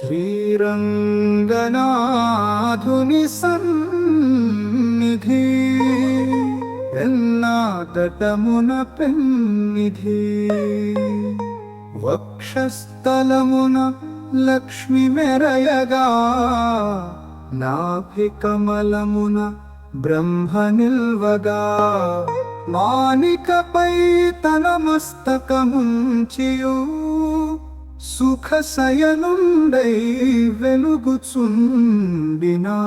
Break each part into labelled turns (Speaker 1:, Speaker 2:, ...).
Speaker 1: శ్రీరంగనాథుని సన్నిధి ఎన్నాటమున పెన్నిధి వక్షస్థలమున లక్ష్మి మెరయగా నాభికమలమున బ్రహ్మ నిల్వగా మానికపై తన మస్తకముంచియు. సుఖ శయనుండై వెలుగుచుండినా.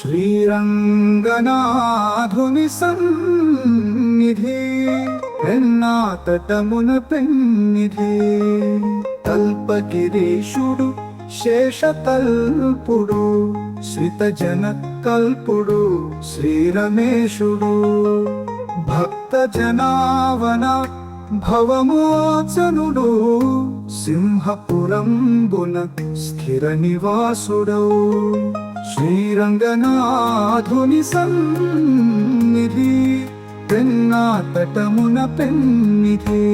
Speaker 1: శ్రీరంగనాధుని సన్నిధి ఎన్నాతటమున పెన్నిధి. తల్పగిరీషుడు శేషతల్పుడు శ్రితజన కల్పుడు శ్రీరమేశుడు. భక్త జనావన భవమోచనుడు సింహపురంబున స్థిర నివాసుడౌ శ్రీరంగనాథుని సన్నిధి పెన్నాటమున పెన్నిధి.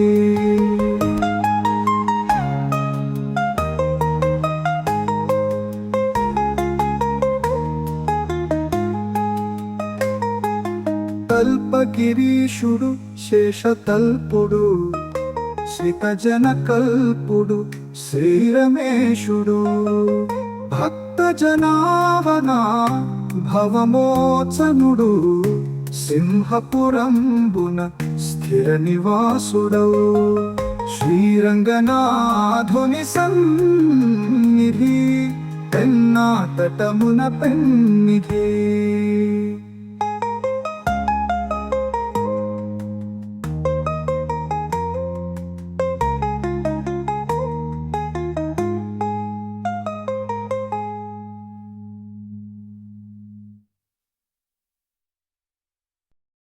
Speaker 1: కల్పగిరీషుడు శేషతల్పుడు శితజన కల్పుడు శ్రీరమేశుడు భక్త జనావన భవమోచనుడు సింహపురంబున స్థిర నివాసుడౌ శ్రీరంగనాథుని సన్నిధి పెన్నా తటమున పెన్నిధి.